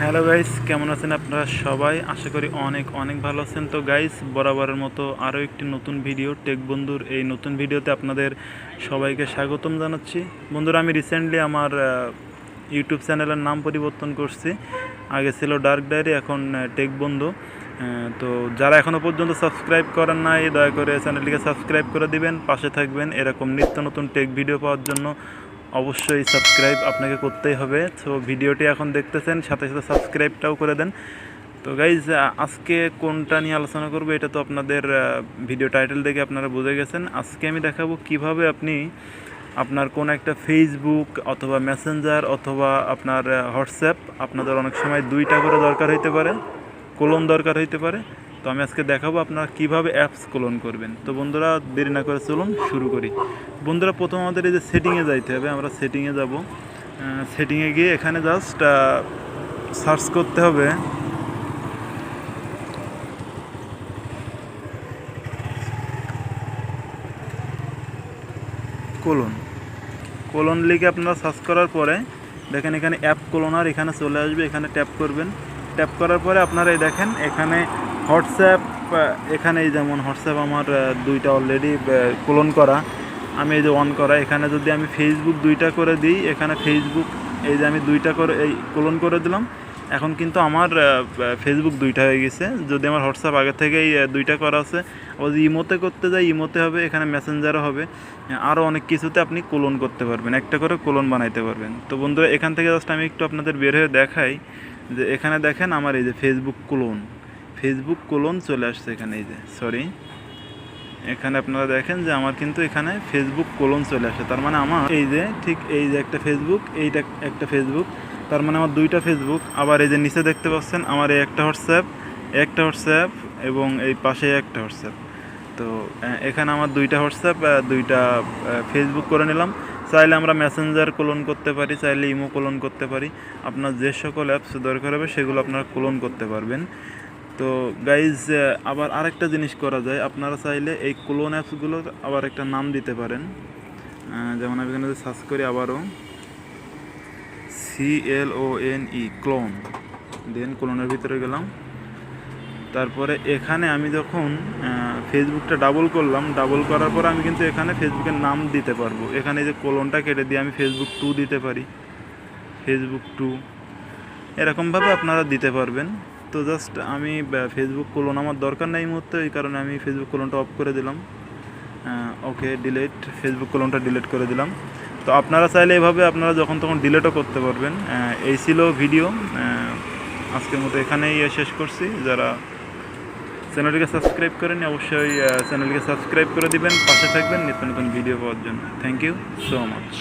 Hello guys, কেমন আছেন আপনারা সবাই? আশা করি অনেক অনেক ভালো আছেন। তো গাইস, বরাবরের মতো আরও একটি নতুন ভিডিও, টেক বন্ধুর এই নতুন ভিডিওতে আপনাদের সবাইকে স্বাগতম জানাচ্ছি। বন্ধুরা, আমি রিসেন্টলি আমার ইউটিউব চ্যানেলের নাম পরিবর্তন করছি। আগে ছিল ডার্ক ডায়েরি এখন টেক বন্ধু। তো যারা এখনও পর্যন্ত সাবস্ক্রাইব করেন নাই, দয়া করে চ্যানেলটিকে সাবস্ক্রাইব করে দিবেন। পাশে থাকবেন এরকম নিত্য নতুন টেক ভিডিও পাওয়ার জন্য। অবশ্যই সাবস্ক্রাইব আপনাকে করতেই হবে। তো ভিডিওটি এখন দেখতেছেন, সাথে সাথে সাবস্ক্রাইবটাও করে দেন। তো গাইজ আজকে কোনটা নিয়ে আলোচনা করব এটা তো আপনাদের ভিডিও টাইটেল দেখে আপনারা বুঝে গেছেন। আজকে আমি দেখাবো কীভাবে আপনি আপনার কোন একটা ফেসবুক অথবা মেসেঞ্জার অথবা আপনার হোয়াটসঅ্যাপ আপনাদের অনেক সময় দুইটা করে দরকার হইতে পারে কোলন দরকার হইতে পারে। তো আমি আজকে দেখাবো আপনারা কীভাবে অ্যাপস কোলন করবেন। তো বন্ধুরা, দেরি না করে চলুন, শুরু করি। বন্ধুরা, প্রথম আমাদের এই যে সেটিংয়ে যাইতে হবে, আমরা সেটিংয়ে যাব। সেটিংয়ে গিয়ে এখানে জাস্ট সার্চ করতে হবে। কোলন কোলন লিখে আপনারা সার্চ করার পরে দেখেন এখানে অ্যাপ কোলনার এখানে চলে আসবে, এখানে ট্যাপ করবেন। ট্যাপ করার পরে আপনারা এই দেখেন, এখানে হোয়াটসঅ্যাপ এখানে এই যেমন হোয়াটসঅ্যাপ আমার দুইটা অলরেডি কোলন করা। আমি এই যে অন করা, এখানে যদি আমি ফেসবুক দুইটা করে দিই, এখানে ফেসবুক এই যে আমি দুইটা করে, এই কোলন করে দিলাম, এখন কিন্তু আমার ফেসবুক দুইটা হয়ে গেছে। যদি আমার হোয়াটসঅ্যাপ আগে থেকেই দুইটা করা আছে, আবার যদি ইমোতে করতে যাই ইমোতে হবে, এখানে মেসেঞ্জারও হবে। আরও অনেক কিছুতে আপনি কোলন করতে পারবেন, একটা করে কোলন বানাইতে পারবেন। তো বন্ধুরা, এখান থেকে জাস্ট আমি একটু আপনাদের বের হয়ে দেখাই যে এখানে দেখেন আমার এই যে ফেসবুক কোলন ফেসবুক কোলন চলে আসছে এখানে, এই যে সরি এখানে আপনারা দেখেন যে আমার কিন্তু এখানে ফেসবুক কোলন চলে আসে। তার মানে আমার এই যে, ঠিক এই যে একটা ফেসবুক এইটা একটা ফেসবুক তার মানে আমার দুইটা ফেসবুক আবার এই যে নিচে দেখতে পাচ্ছেন, আমার এই একটা হোয়াটসঅ্যাপ একটা হোয়াটসঅ্যাপ এবং এই পাশে একটা হোয়াটসঅ্যাপ তো এখানে আমার দুইটা হোয়াটসঅ্যাপ দুইটা ফেসবুক করে নিলাম। চাইলে আমরা মেসেঞ্জার কোলন করতে পারি, চাইলে ইমো কোলন করতে পারি। আপনার যে সকল অ্যাপস দরকার হবে, সেগুলো আপনারা কোলন করতে পারবেন। তো গাইজ আবার আরেকটা জিনিস করা যায়। আপনারা চাইলে এই ক্লোন অ্যাপসগুলোর আবার একটা নাম দিতে পারেন। যেমন আমি এখানে সার্চ করি আবারও। C L O N E clone then ক্লোনের ভিতরে গেলাম। তারপরে এখানে আমি যখন ফেসবুকটা ডাবল করলাম ডাবল করার পর আমি কিন্তু এখানে ফেসবুকের নাম দিতে পারব। এখানে যে কোলনটা কেটে দিয়ে আমি ফেসবুক টু দিতে পারি। ফেসবুক টু এরকমভাবে আপনারা দিতে পারবেন। তো জাস্ট আমি ফেসবুক কোলন আমার দরকার নেই মুহূর্তে, এই কারণে আমি ফেসবুক কোলনটা অফ করে দিলাম। ওকে ডিলেট ফেসবুক কোলনটা ডিলিট করে দিলাম। তো আপনারা চাইলে এভাবে, আপনারা যখন তখন ডিলেটও করতে পারবেন। এই ছিল ভিডিও আজকের মতো এখানেই শেষ করছি। যারা চ্যানেলটিকে সাবস্ক্রাইব করেন অবশ্যই চ্যানেলকে সাবস্ক্রাইব করে দিবেন, পাশে থাকবেন, নিত্য নতুন ভিডিও পাওয়ার জন্য। Thank you so much